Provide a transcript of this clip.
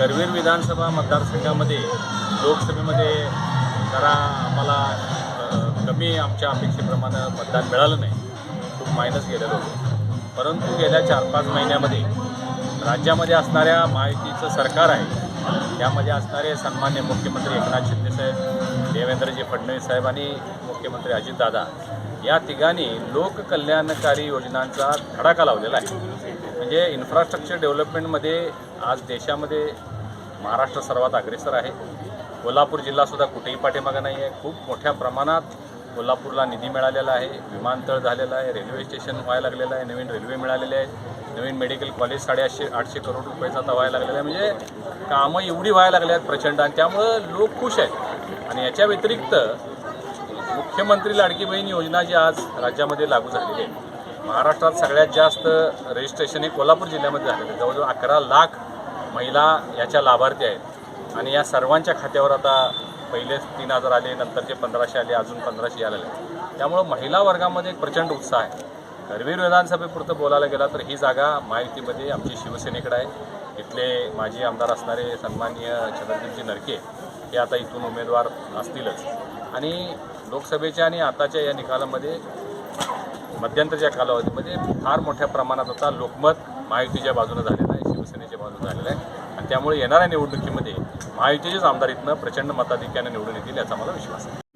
करवीर विधानसभा मतदारसंघामध्ये लोकसभेमध्ये जरा आम्हाला कमी आमच्या अपेक्षेप्रमाणे मतदान मिळालं नाही. खूप मायनस गेलेलं होतं. परंतु गेल्या चार पाच महिन्यामध्ये राज्यामध्ये असणाऱ्या महायुतीचं सरकार आहे. त्यामध्ये असणारे सन्मान्य मुख्यमंत्री एकनाथ शिंदेसाहेब देवेंद्रजी फडणवीस साहेब आणि मुख्यमंत्री अजितदादा या तिघांनी लोककल्याणकारी योजनांचा धडाका लावलेला आहे. म्हणजे इन्फ्रास्ट्रक्चर डेव्हलपमेंटमध्ये आज देशामध्ये महाराष्ट्र सर्वात अग्रेसर आहे. कोल्हापूर जिल्हासुद्धा कुठेही पाठीमागं नाही आहे खूप मोठ्या प्रमाणात कोल्हापूरला निधी मिळालेला आहे. विमानतळ झालेलं आहे. रेल्वे स्टेशन व्हायला लागलेलं आहे. नवीन रेल्वे मिळालेले आहेत. नवीन मेडिकल कॉलेज साडेआठशे आठशे करोड रुपयाचा आता व्हायला लागलेला आहे. म्हणजे कामं एवढी व्हायला लागली आहेत प्रचंड आणि त्यामुळं लोक खुश आहेत. आणि याच्या व्यतिरिक्त मुख्यमंत्री लाडकी बहीण योजना जी आज राज्यामध्ये लागू झालेली आहे महाराष्ट्रात सगळ्यात जास्त रजिस्ट्रेशन हे कोल्हापूर जिल्ह्यामध्ये झालेलं आहे. जवळजवळ अकरा लाख महिला याच्या लाभार्थी आहेत. आणि या सर्वांच्या खात्यावर आता पहिले तीन हजार आले नंतरचे पंधराशे आले अजून पंधराशे आलेले आहेत. त्यामुळं महिला वर्गामध्ये एक प्रचंड उत्साह आहे. करवीर विधानसभेपुरतं बोलायला गेला तर ही जागा महायुतीमध्ये आमची शिवसेनेकडे आहे. इथले माजी आमदार असणारे सन्माननीय चंद्रदीपजी नरके हे आता इथून उमेदवार असतीलच. आणि लोकसभेच्या आणि आताच्या या निकालामध्ये मध्यंतरच्या कालावधीमध्ये फार मोठ्या प्रमाणात आता लोकमत महायुतीच्या बाजूनं झालेलं आहे शिवसेनेच्या बाजूनं झालेलं आहे. आणि त्यामुळे येणाऱ्या निवडणुकीमध्ये महायुतीचेच आमदार इथनं प्रचंड मताधिक्याने निवडून येतील याचा मला विश्वास आहे.